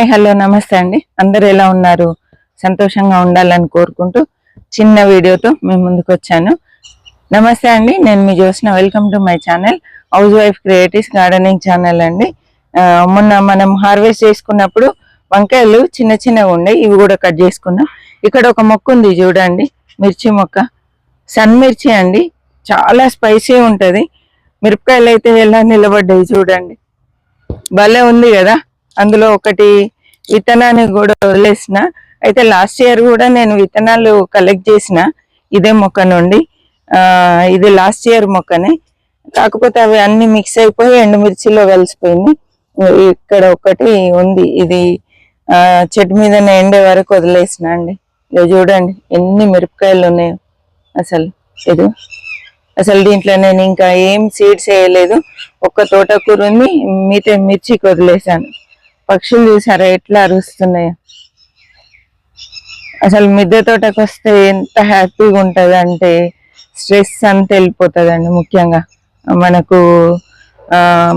Hi hello నమస్తే అండి. అందరు ఎలా ఉన్నారు? సంతోషంగా ఉండాలని కోరుకుంటూ చిన్న వీడియోతో మేము ముందుకు వచ్చాను. నమస్తే అండి నేను మీ Josina welcome to my channel housewife creatives gardening channel అండి మొన్న మనం హార్వెస్ట్ చేసుకున్నప్పుడు వంకాయలు చిన్న చిన్నగా ఉండే ఇవి కూడా కట్ చేసుకున్నాం. ఇక్కడ ఒక మొక్క ఉంది చూడండి మిర్చి మొక్క. సన్ మిర్చి అండి చాలా స్పైసీ ఉంటుంది. మిరపకాయలు అయితే ఎలా నిలబడ్డాయి చూడండి. భలే ఉంది కదా. అందులో ఒకటి విత్తనాన్ని కూడా వదిలేసిన. అయితే లాస్ట్ ఇయర్ కూడా నేను విత్తనాలు కలెక్ట్ చేసిన ఇదే మొక్క నుండి. ఇది లాస్ట్ ఇయర్ మొక్కనే. కాకపోతే అవి అన్ని మిక్స్ అయిపోయి ఎండుమిర్చిలో కలిసిపోయింది. ఇక్కడ ఒకటి ఉంది. ఇది చెట్టు మీద ఎండే వరకు వదిలేసిన అండి. ఇక చూడండి ఎన్ని మిరపకాయలు ఉన్నాయో అసలు. ఇది అసలు దీంట్లో నేను ఇంకా ఏం సీడ్స్ వేయలేదు. ఒక్క తోటకూర ఉంది మిగతా మిర్చికి వదిలేసాను పక్షులు చూసారా? ఎట్లా అరుస్తున్నాయో? అసలు మిద్దె తోటకు వస్తే ఎంత హ్యాపీగా ఉంటుంది అంటే స్ట్రెస్ అంతా వెళ్ళిపోతుందండి ముఖ్యంగా. మనకు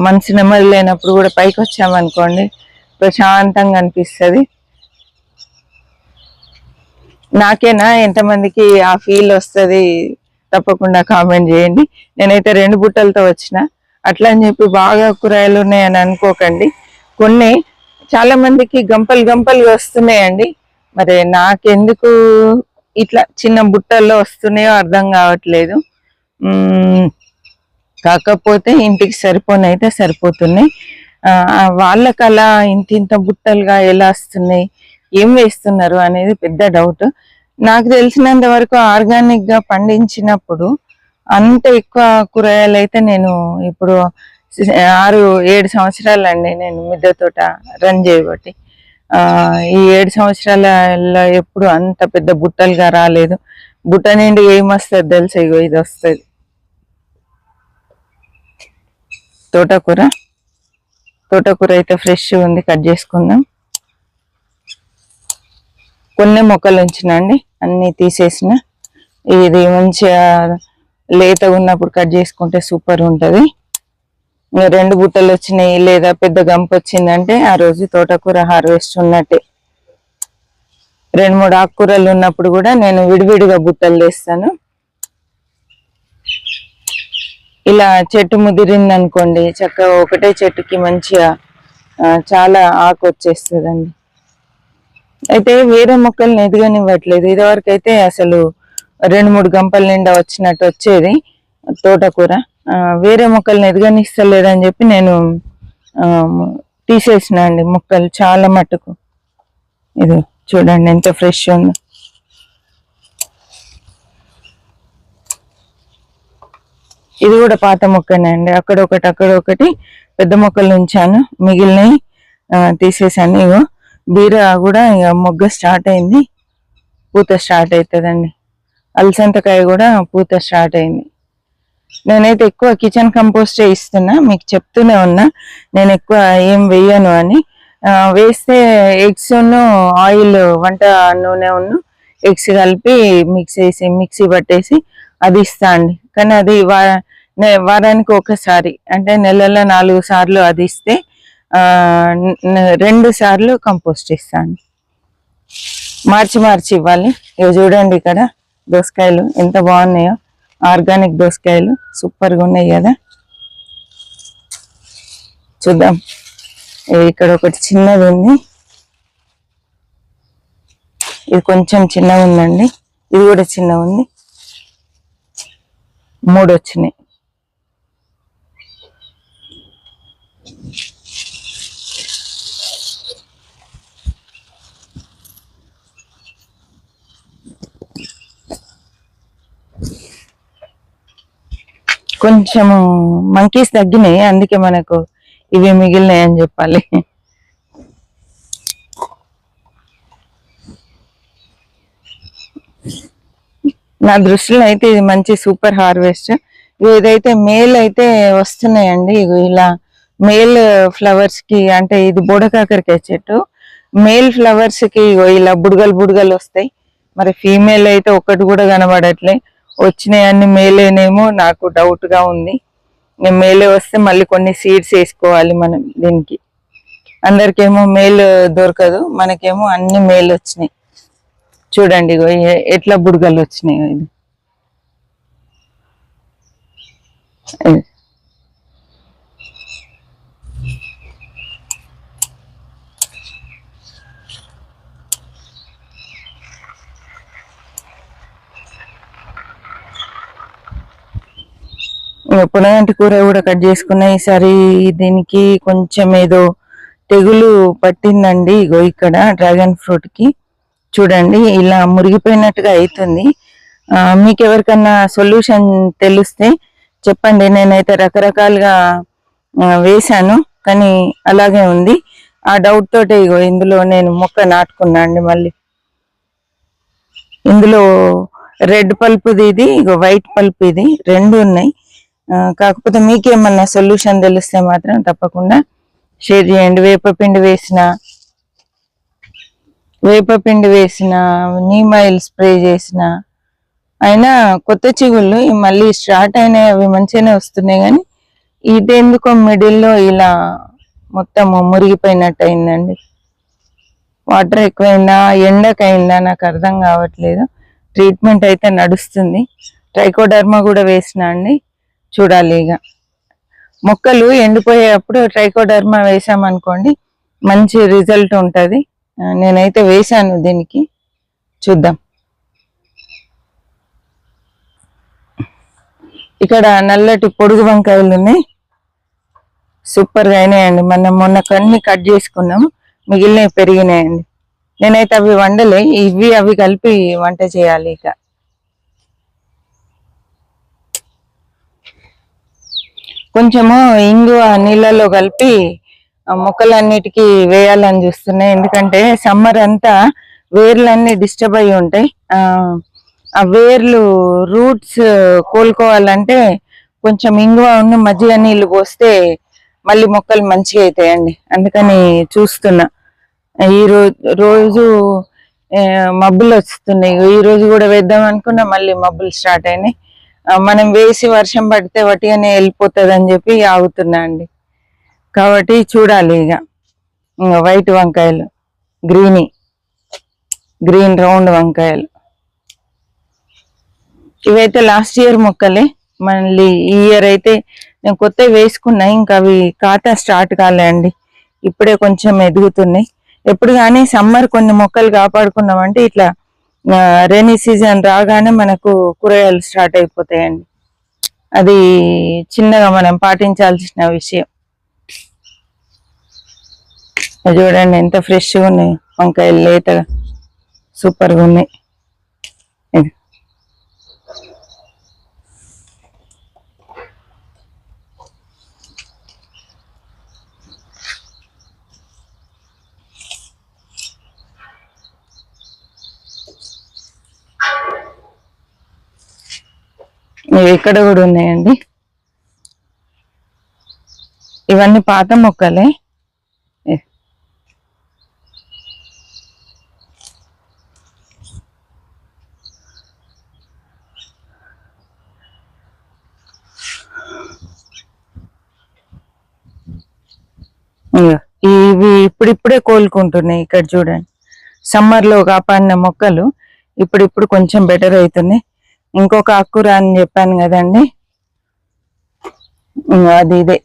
మనసు నెమ్మది లేనప్పుడు కూడా పైకి వచ్చామనుకోండి ప్రశాంతంగా అనిపిస్తుంది. నాకేనా? ఎంతమందికి ఆ ఫీల్ వస్తుంది? తప్పకుండా కామెంట్ చేయండి. నేనైతే రెండు బుట్టలతో వచ్చిన. అట్లా అని చెప్పి బాగా కూరగాయలు ఉన్నాయని అనుకోకండి. కొన్ని చాలా మందికి గంపలు గంపలు వస్తున్నాయండి. మరి నాకెందుకు ఇట్లా చిన్న బుట్టల్లో వస్తున్నాయో అర్థం కావట్లేదు. కాకపోతే ఇంటికి సరిపోనైతే సరిపోతున్నాయి. వాళ్ళకి అలా ఇంత ఇంత బుట్టలుగా ఎలా వస్తున్నాయి? ఏం వేస్తున్నారు అనేది పెద్ద డౌట్ నాకు తెలిసినంత వరకు ఆర్గానిక్గా పండించినప్పుడు అంత ఎక్కువ కూరగాయలు అయితే నేను ఇప్పుడు ఆరు ఏడు సంవత్సరాలండి నేను మిద్దె తోట రన్ చేయబట్టి ఈ ఏడు సంవత్సరాలలో ఎప్పుడు అంత పెద్ద బుట్టలుగా రాలేదు. బుట్ట నిండి ఏం వస్తుంది తెలుసు? ఇగో ఇది వస్తుంది. తోటకూర. తోటకూర అయితే ఫ్రెష్ ఉంది కట్ చేసుకుందాం. కొన్ని మొక్కలు ఉంచినండి అన్నీ తీసేసిన. ఇది మంచిగా లేతగా ఉన్నప్పుడు కట్ చేసుకుంటే సూపర్ ఉంటుంది. రెండు బుట్టలు వచ్చినాయి లేదా పెద్ద గంప వచ్చిందంటే ఆ రోజు తోటకూర హార్వెస్ట్ ఉన్నట్టే. రెండు మూడు ఆకుకూరలు ఉన్నప్పుడు కూడా నేను విడివిడిగా బుట్టలు వేస్తాను ఇలా చెట్టు ముదిరింది అనుకోండి చక్కగా ఒకటే చెట్టుకి మంచిగా చాలా ఆకు వచ్చేస్తుందండి. అయితే వేరే మొక్కల్ని ఎదగనివ్వట్లేదు. ఇదివరకు అయితే అసలు రెండు మూడు గంపల నిండా వచ్చినట్టు వచ్చేది తోటకూర. వేరే మొక్కల్ని ఎదగనిస్తలేదని చెప్పి నేను తీసేసిన అండి మొక్కలు చాలా మట్టుకు ఇది చూడండి ఎంత ఫ్రెష్ ఉందో. ఇది కూడా పాత మొక్కనే అండి. అక్కడ ఒకటి అక్కడ ఒకటి పెద్ద మొక్కలు ఉంచాను. మిగిలినవి తీసేసాను. ఇగో బీర కూడా ఇక మొగ్గ స్టార్ట్ అయింది. పూత స్టార్ట్ అవుతుందండి. అలసంతకాయ కూడా పూత స్టార్ట్ అయింది. నేనైతే ఎక్కువ కిచెన్ కంపోస్ట్ ఇస్తున్నా మీకు చెప్తూనే ఉన్నా. నేను ఎక్కువ ఏం వేయను అని. వేస్తే ఎగ్స్ ఆయిల్ వంట నూనె ఉన్ను ఎగ్స్ కలిపి మిక్స్ చేసి మిక్సీ పట్టేసి అది ఇస్తా అండి. కానీ అది వారానికి ఒకసారి అంటే నెలలో నాలుగు సార్లు అది ఇస్తే రెండు సార్లు కంపోస్ట్ ఇస్తాను మార్చి మార్చి ఇవ్వాలి. ఇవి చూడండి ఇక్కడ దోసకాయలు ఎంత బాగున్నాయో. ఆర్గానిక్ దోసకాయలు సూపర్గా ఉన్నాయి కదా. చూద్దాం. ఇక్కడ ఒకటి చిన్నది ఉంది. ఇది కొంచెం చిన్నగా ఉందండి. ఇది కూడా చిన్నగా ఉంది. మూడు వచ్చినాయి. కొంచెం మంకీస్ తగ్గినాయి అందుకే మనకు ఇవి మిగిలినాయి అని చెప్పాలి. నా దృష్టిలో అయితే ఇది మంచి సూపర్ హార్వెస్ట్ ఏదైతే మేల్ అయితే వస్తున్నాయండి ఇగో ఇలా మేల్ ఫ్లవర్స్కి అంటే ఇది బుడకాకరికాయ చెట్టు. మేల్ ఫ్లవర్స్కి ఇగో ఇలా బుడగలు బుడగలు వస్తాయి. మరి ఫీమేల్ అయితే ఒక్కటి కూడా కనబడట్లే. వచ్చినాయన్ని మేలేనేమో నాకు డౌట్గా ఉంది. మేము మేలే వస్తే మళ్ళీ కొన్ని సీడ్స్ వేసుకోవాలి మనం దీనికి. అందరికేమో మేల్ దొరకదు మనకేమో అన్ని మేల్ వచ్చినాయి. చూడండి ఎట్లా బుడగలు వచ్చినాయి ఇది. ఇది. కూర కూడా కట్ చేసుకున్నా ఈసారి దీనికి కొంచెం ఏదో తెగులు పట్టిందండి ఇగో ఇక్కడ డ్రాగన్ ఫ్రూట్కి. చూడండి ఇలా మురిగిపోయినట్టుగా అవుతుంది మీకు ఎవరికన్నా సొల్యూషన్ తెలిస్తే చెప్పండి. నేనైతే రకరకాలుగా వేశాను కానీ అలాగే ఉంది. ఆ డౌట్ తోటే ఇగో ఇందులో నేను మొక్క నాటుకున్నా అండి మళ్ళీ. ఇందులో రెడ్ పల్పుది ఇది ఇగో వైట్ పల్ప్ ఇది రెండు ఉన్నాయి. కాకపోతే మీకేమన్నా సొల్యూషన్ తెలిస్తే మాత్రం తప్పకుండా షేర్ చేయండి. వేపపిండి వేసిన వేపపిండి వేసిన నీమ్ ఆయిల్ స్ప్రే చేసిన. అయినా కొత్త చిగుళ్ళు మళ్ళీ స్టార్ట్ అయినాయి అవి మంచిగానే వస్తున్నాయి కానీ ఇది ఎందుకో మిడిల్లో ఇలా మొత్తం మురిగిపోయినట్టు అయిందండి వాటర్ ఎక్కువైందా ఎండకైందా నాకు అర్థం కావట్లేదు. ట్రీట్మెంట్ అయితే నడుస్తుంది. ట్రైకోడర్మా కూడా వేసిన అండి. చూడాలి ఇక. మొక్కలు ఎండిపోయేటప్పుడు ట్రైకోడర్మా వేసామనుకోండి మంచి రిజల్ట్ ఉంటుంది. నేనైతే వేశాను దీనికి. చూద్దాం. ఇక్కడ నల్లటి పొడుగు వంకాయలు ఉన్నాయి. సూపర్గా అయినాయండి. మనం మొన్న కన్ని కట్ చేసుకున్నాము. మిగిలినవి పెరిగినాయండి. నేనైతే అవి వండలే. ఇవి అవి కలిపి వంట చేయాలి ఇక. కొంచెము ఇంగువ నీళ్ళలో కలిపి మొక్కలన్నిటికి మొక్కలన్నిటికీ వేయాలని చూస్తున్నాయి ఎందుకంటే సమ్మర్ అంతా వేర్లన్నీ డిస్టర్బ్ అయి ఉంటాయి. ఆ వేర్లు రూట్స్ కోలుకోవాలంటే కొంచెం ఇంగువ ఉన్న మజ్జిగ నీళ్ళు పోస్తే మళ్ళీ మొక్కలు మంచిగా అవుతాయండి. అందుకని చూస్తున్నా. ఈ రోజు రోజు మబ్బులు వస్తున్నాయి. ఈ రోజు కూడా వేద్దాం అనుకున్నా మళ్ళీ మబ్బులు స్టార్ట్ అయినాయి. మనం వేసి వర్షం పడితే వటిగానే వెళ్ళిపోతుంది అని చెప్పి ఆగుతున్నా అండి. కాబట్టి చూడాలి ఇక. ఇంకా వైట్ వంకాయలు గ్రీనీ గ్రీన్ రౌండ్ వంకాయలు. ఇవైతే లాస్ట్ ఇయర్ మొక్కలే. మళ్ళీ ఈ ఇయర్ అయితే నేను కొత్త వేసుకున్నా ఇంకా అవి కాత స్టార్ట్ కాలే అండి. ఇప్పుడే కొంచెం ఎదుగుతున్నాయి. ఎప్పుడు కానీ సమ్మర్ కొన్ని మొక్కలు కాపాడుకున్నామంటే ఇట్లా రైనీ సీజన్ రాగానే మనకు కూరగాయలు స్టార్ట్ అయిపోతాయండి. అది చిన్నగా మనం పాటించాల్సిన విషయం. అది చూడండి ఎంత ఫ్రెష్గా ఉన్నాయి. వంకాయలు లేతగా సూపర్గా ఉన్నాయి. ఇక్కడ కూడా ఉన్నాయండి. ఇవన్నీ పాత మొక్కలే. ఇవి ఇప్పుడిప్పుడే కోలుకుంటున్నాయి ఇక్కడ చూడండి. సమ్మర్లో కాపాడిన మొక్కలు ఇప్పుడిప్పుడు కొంచెం బెటర్ అవుతున్నాయి. ఇంకొక ఆకుకూర అని చెప్పాను కదండి. అది ఇదే.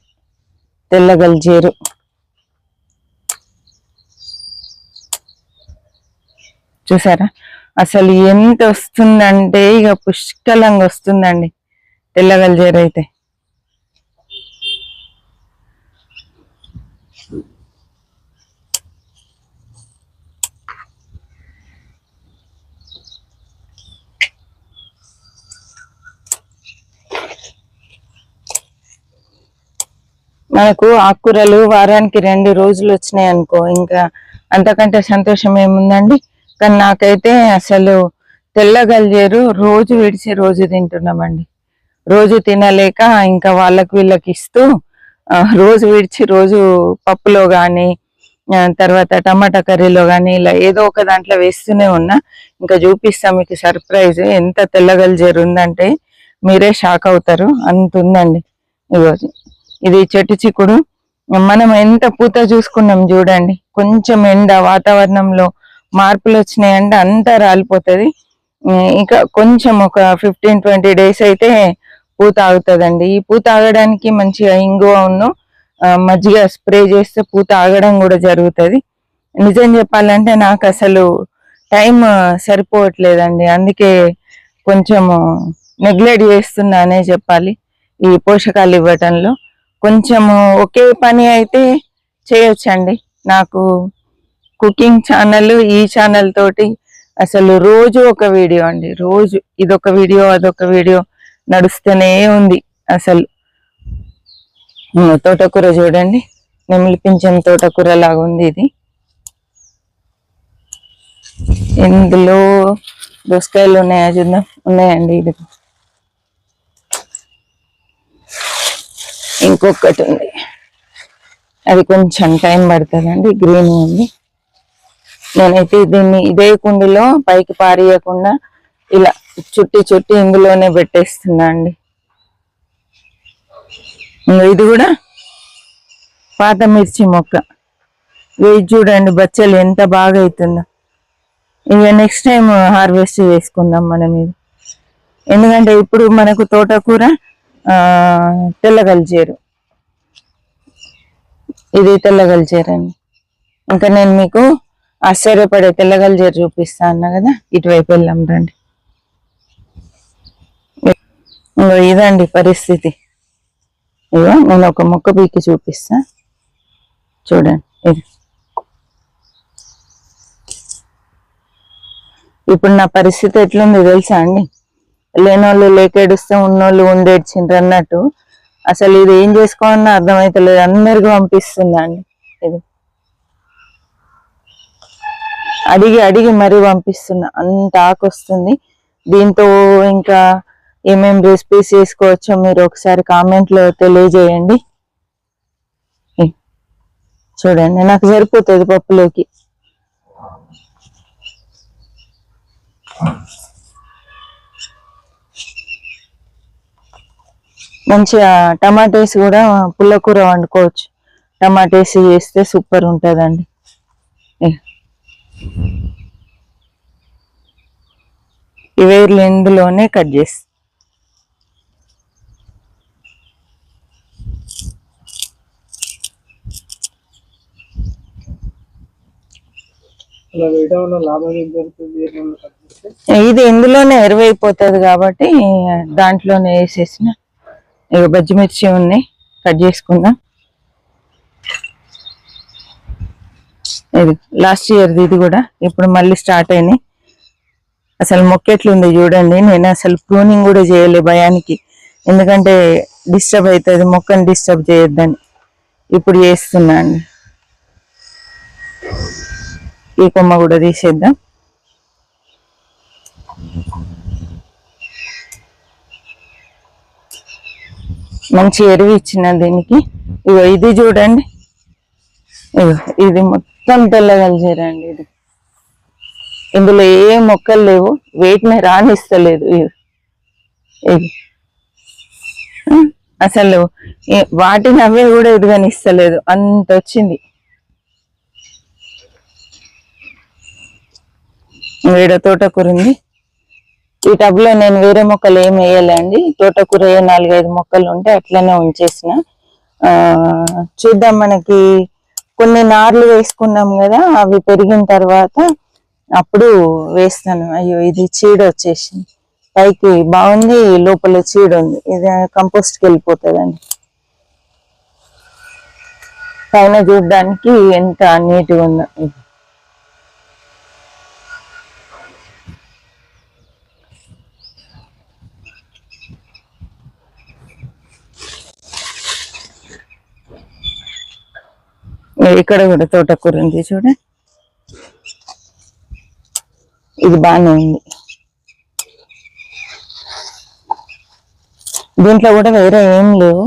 తెల్లగల్జేరు చూసారా? అసలు ఎంత వస్తుందంటే ఇక పుష్కలంగా వస్తుందండి తెల్లగల్జేరు అయితే మనకు ఆకుకూరలు వారానికి రెండు రోజులు వచ్చినాయి అనుకో ఇంకా అంతకంటే సంతోషం ఏముందండి? కానీ నాకైతే అసలు తెల్లగలిజేరు రోజు విడిచి రోజు తింటున్నామండి. రోజు తినలేక ఇంకా వాళ్ళకి వీళ్ళకి ఇస్తూ రోజు విడిచి రోజు పప్పులో కానీ తర్వాత టమాటా కర్రీలో కానీ ఇలా ఏదో ఒక దాంట్లో వేస్తూనే ఉన్నా. ఇంకా చూపిస్తా మీకు సర్ప్రైజ్. ఎంత తెల్లగలిజేరు ఉందంటే మీరే షాక్ అవుతారు. అంత ఉందండి ఈరోజు ఇది చెట్టు చిక్కుడు. మనం ఎంత పూత చూసుకున్నాం చూడండి. కొంచెం ఎండ వాతావరణంలో మార్పులు వచ్చినాయంటే అంతా రాలిపోతుంది. ఇంకా కొంచెం ఒక ఫిఫ్టీన్ ట్వంటీ డేస్ అయితే పూత ఆగుతుందండి. ఈ పూత ఆగడానికి మంచిగా ఇంగువ ఉన్ను మజ్జిగ స్ప్రే చేస్తే పూత ఆగడం కూడా జరుగుతుంది. నిజం చెప్పాలంటే నాకు అసలు టైం సరిపోవట్లేదండి. అందుకే కొంచెము నెగ్లెక్ట్ చేస్తున్నానే చెప్పాలి ఈ పోషకాలు ఇవ్వటంలో. కొంచెము ఒకే పని అయితే చేయొచ్చండి. నాకు కుకింగ్ ఛానల్ ఈ ఛానల్ తోటి అసలు రోజు ఒక వీడియో అండి. రోజు ఇదొక వీడియో అదొక వీడియో నడుస్తూనే ఉంది అసలు. తోటకూర చూడండి. నెమిలి తోటకూర లాగా ఉంది ఇది. ఇందులో దోసకాయలు ఉన్నాయా చూద్దాం. ఉన్నాయండి ఇది ఇంకొకటి ఉంది. అది కొంచెం టైం పడుతుందండి గ్రీన్ ఉంది. నేనైతే దీన్ని ఇదే కుండీలో పైకి పారేయకుండా ఇలా చుట్టి చుట్టి ఇందులోనే పెట్టేస్తున్నా అండి. ఇది కూడా పాత మిర్చి మొక్క. వేసి చూడండి బచ్చలు ఎంత బాగా అవుతుందో ఇక నెక్స్ట్ టైం హార్వెస్ట్ చేసుకుందాం మనం ఇది. ఎందుకంటే ఇప్పుడు మనకు తోటకూర తెల్లగలిచేరు ఇది తెల్లగలిచేరు అండి. ఇంకా నేను మీకు ఆశ్చర్యపడే తెల్లగలిచేరు చూపిస్తా అన్నా కదా ఇటువైపు వెళ్ళాం రండి. ఇదండి పరిస్థితి. ఇగో నేను ఒక మొక్క పీకి చూపిస్తా. చూడండి ఇది. ఇప్పుడు నా పరిస్థితి ఎట్లుంది తెలుసా అండి? లేనోళ్ళు లేకేడుస్తే ఉన్నోళ్ళు ఉండేడ్చిండ్రు అన్నట్టు. అసలు ఇది ఏం చేసుకోవాలన్నా అర్థమైతలేదు. అందరికి పంపిస్తుందండి అండి ఇది. అడిగి అడిగి మరీ పంపిస్తున్నా. అంత ఆకొస్తుంది దీంతో ఇంకా ఏమేమి రెసిపీస్ చేసుకోవచ్చో మీరు ఒకసారి కామెంట్లో తెలియజేయండి. చూడండి నాకు సరిపోతుంది పప్పులోకి. మంచిగా టమాటేస్ కూడా పుల్లకూర వండుకోవచ్చు. టమాటేస్ చేస్తే సూపర్ ఉంటుందండి. ఇవే ఇందులోనే కట్ చేసి. అలా వేయడం వల్ల లాభం ఏం జరుగుతుంది? ఏమన్నా తగ్గిస్తే ఇది ఇందులోనే ఎరువైపోతుంది కాబట్టి దాంట్లోనే వేసేసిన. ఇక బజ్జిమిర్చి ఉన్నాయి. కట్ చేసుకుందాం. ఇది లాస్ట్ ఇయర్ది ఇది కూడా. ఇప్పుడు మళ్ళీ స్టార్ట్ అయినాయి. అసలు మొక్కెట్లుంది చూడండి. నేను అసలు ప్రూనింగ్ కూడా చేయలే భయానికి. ఎందుకంటే డిస్టర్బ్ అవుతుంది. మొక్కని డిస్టర్బ్ చేయొద్దని ఇప్పుడు చేస్తున్నా అండి. ఈ కొమ్మ కూడా తీసేద్దాం. మంచి ఎరువు ఇచ్చిన దీనికి. ఇగో ఇది చూడండి. ఇగో ఇది మొత్తం తెల్లగలిచారండి ఇది. ఇందులో ఏ మొక్కలు లేవు. వేటిని రానిస్తలేదు ఇది ఇది అసలు వాటిని అవే కూడా ఎదుగనిస్తలేదు అంత వచ్చింది. వేడ తోటకూర ఉంది. ఈ టబ్లో నేను వేరే మొక్కలు ఏమి వేయాలండి తోటకూర ఏ నాలుగైదు మొక్కలు ఉంటే అట్లనే ఉంచేసిన. ఆ చూద్దాం మనకి కొన్ని నార్లు వేసుకున్నాం కదా అవి పెరిగిన తర్వాత అప్పుడు వేస్తాను. అయ్యో ఇది చీడ వచ్చేసింది. పైకి బాగుంది లోపల చీడ ఉంది. ఇది కంపోస్ట్కి వెళ్ళిపోతుందండి. పైన చూడడానికి ఎంత నీట్గా ఉందో. ఇది. ఇక్కడ కూడా తోటకూర ఉంది చూడండి ఇది బాగానే ఉంది. దీంట్లో కూడా వేరే ఏం లేవు.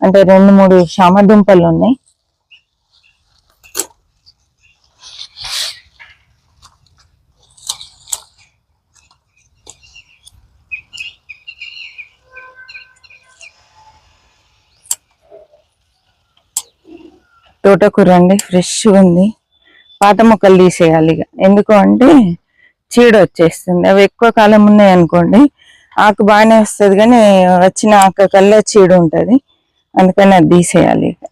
అంటే రెండు మూడు చామ దుంపలు ఉన్నాయి. తోటకూర అండి ఫ్రెష్ ఉంది. పాత మొక్కలు తీసేయాలి ఇక. ఎందుకు అంటే చీడ వచ్చేస్తుంది. అవి ఎక్కువ కాలం ఉన్నాయి అనుకోండి ఆకు బాగానే వస్తుంది కానీ వచ్చిన ఆకు కల్లా చీడ ఉంటుంది. అందుకని అది తీసేయాలి ఇక.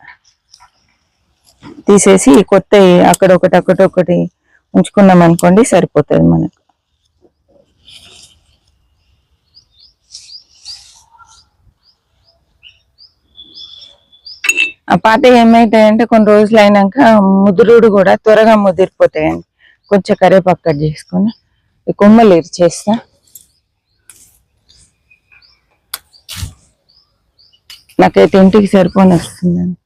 తీసేసి కొత్త అక్కడ ఒకటి అక్కడ ఒకటి ఉంచుకున్నాం అనుకోండి సరిపోతుంది మనకు. ఆ పాత ఏమైతాయంటే కొన్ని రోజులు అయినాక ముదురుడు కూడా త్వరగా ముదిరిపోతాయండి. కొంచెం కరేపాకు కట్ చేసుకొని కొమ్మలు ఇరిచేస్తా నాకైతే ఇంటికి సరిపోని వస్తుందండి.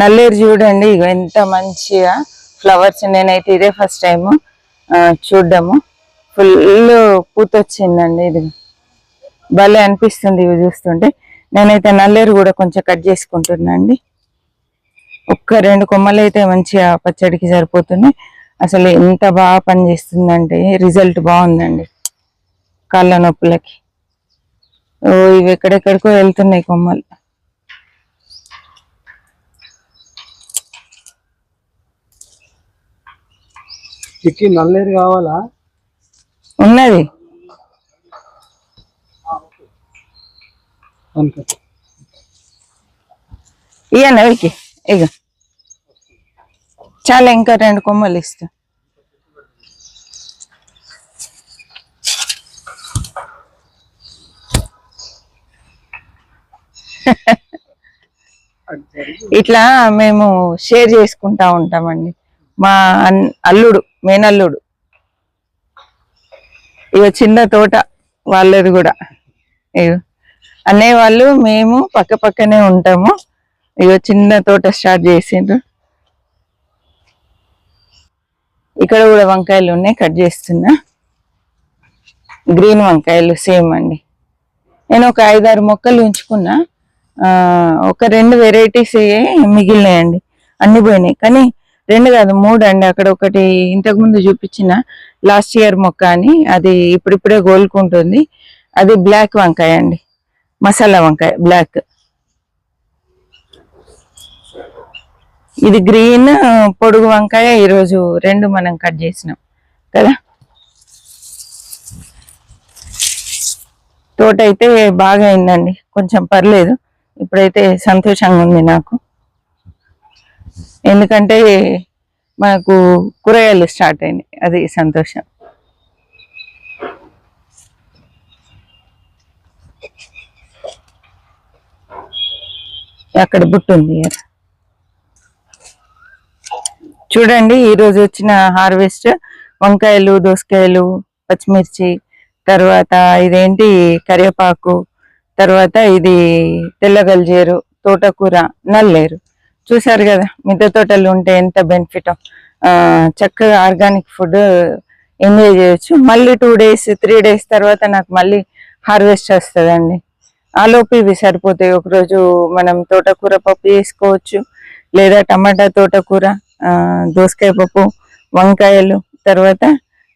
నల్లేరు చూడండి ఇగో ఎంత మంచిగా ఫ్లవర్స్ నేనైతే ఇదే ఫస్ట్ టైము చూడ్డము. ఫుల్ పూత వచ్చిందండి ఇది. భలే అనిపిస్తుంది ఇవి చూస్తుంటే. నేనైతే నల్లేరు కూడా కొంచెం కట్ చేసుకుంటున్నా అండి. ఒక్క రెండు కొమ్మలు అయితే మంచిగా పచ్చడికి సరిపోతున్నాయి. అసలు ఎంత బాగా పనిచేస్తుందంటే రిజల్ట్ బాగుందండి. కాళ్ళ నొప్పులకి. ఓ ఇవి ఎక్కడెక్కడికో వెళ్తున్నాయి కొమ్మలు. చిక్కి నల్లేరు కావాలా? ఉన్నది. అనుకో ఇయ్యన్న వికి ఇక చాలా ఇంకా రెండు కొమ్మలు ఇస్తా. ఇట్లా మేము షేర్ చేసుకుంటా ఉంటామండి. మా అల్లుడు మేనల్లుడు. ఇక చిన్న తోట వాళ్ళది కూడా. ఇగో అన్నయ్య వాళ్ళు మేము పక్క పక్కనే ఉంటాము. ఇక చిన్న తోట స్టార్ట్ చేసిండ్రు. ఇక్కడ కూడా వంకాయలు ఉన్నాయి కట్ చేస్తున్నా. గ్రీన్ వంకాయలు సేమ్ అండి. నేను ఒక ఐదారు మొక్కలు ఉంచుకున్నా. ఒక రెండు వెరైటీస్ మిగిలినాయండి. అన్ని పోయినాయి. కానీ రెండు కాదు మూడు అండి. అక్కడ ఒకటి ఇంతకు ముందు చూపించిన లాస్ట్ ఇయర్ మొక్క అని. అది ఇప్పుడిప్పుడే గోలుకుంటుంది. అది బ్లాక్ వంకాయ అండి. మసాలా వంకాయ బ్లాక్. ఇది గ్రీన్ పొడుగు వంకాయ. ఈరోజు రెండు మనం కట్ చేసినాం. కదా? తోట అయితే బాగా అయిందండి. కొంచెం పర్లేదు. ఇప్పుడైతే సంతోషంగా ఉంది నాకు. ఎందుకంటే మనకు కూరగాయలు స్టార్ట్ అయినాయి. అది సంతోషం. అక్కడ బుట్ట ఉంది చూడండి ఈరోజు వచ్చిన హార్వెస్ట్ వంకాయలు దోసకాయలు పచ్చిమిర్చి తర్వాత ఇదేంటి కరివేపాకు తర్వాత ఇది తెల్లగల్జేరు తోటకూర నల్లేరు. చూసారు కదా మిద్దె తోటలు ఉంటే ఎంత బెనిఫిట్ చక్కగా ఆర్గానిక్ ఫుడ్ ఎంజాయ్ చేయొచ్చు. మళ్ళీ టూ డేస్ త్రీ డేస్ తర్వాత నాకు మళ్ళీ హార్వెస్ట్ వస్తుందండి. ఆలోపు ఇవి సరిపోతాయి. ఒకరోజు మనం తోటకూర పప్పు చేసుకోవచ్చు లేదా టమాటా తోటకూర దోసకాయ పప్పు వంకాయలు తర్వాత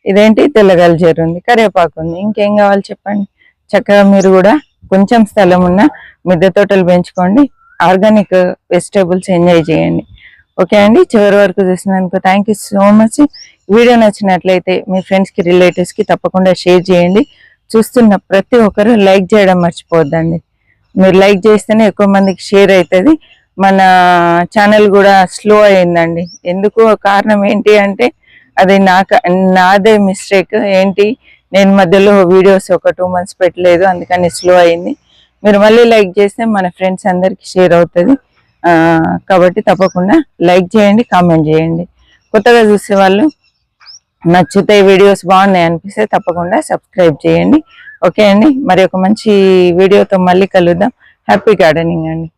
ఇదేంటి తెల్లగల్జేరు ఉంది కరివేపాకు ఉంది. ఇంకేం కావాలి చెప్పండి? చక్కగా మీరు కూడా కొంచెం స్థలం ఉన్న మిద్దె తోటలు పెంచుకోండి. ఆర్గానిక్ వెజిటేబుల్స్ ఎంజాయ్ చేయండి. ఓకే అండి? చివరి వరకు చూసినందుకు thank you so much. Video నచ్చినట్లయితే మీ ఫ్రెండ్స్కి రిలేటివ్స్కి తప్పకుండా షేర్ చేయండి. చూస్తున్న ప్రతి ఒక్కరు లైక్ చేయడం మర్చిపోద్దండి మీరు లైక్ చేస్తేనే ఎక్కువ మందికి షేర్ అవుతుంది మన ఛానల్ కూడా స్లో అయిందండి. ఎందుకు? కారణం ఏంటి అంటే అది నాకు నాదే మిస్టేక్. ఏంటి? నేను మధ్యలో వీడియోస్ ఒక టూ మంత్స్ పెట్టలేదు అందుకని స్లో అయింది. మీరు మళ్ళీ లైక్ చేస్తే మన ఫ్రెండ్స్ అందరికి షేర్ అవుతుంది. కాబట్టి తప్పకుండా లైక్ చేయండి కామెంట్ చేయండి. కొత్తగా చూసే వాళ్ళు నచ్చితే వీడియోస్ బాగున్నాయి అనిపిస్తే తప్పకుండా సబ్స్క్రైబ్ చేయండి. ఓకే అండి మరి ఒక మంచి వీడియోతో మళ్ళీ కలుద్దాం. హ్యాపీ గార్డెనింగ్ అండి.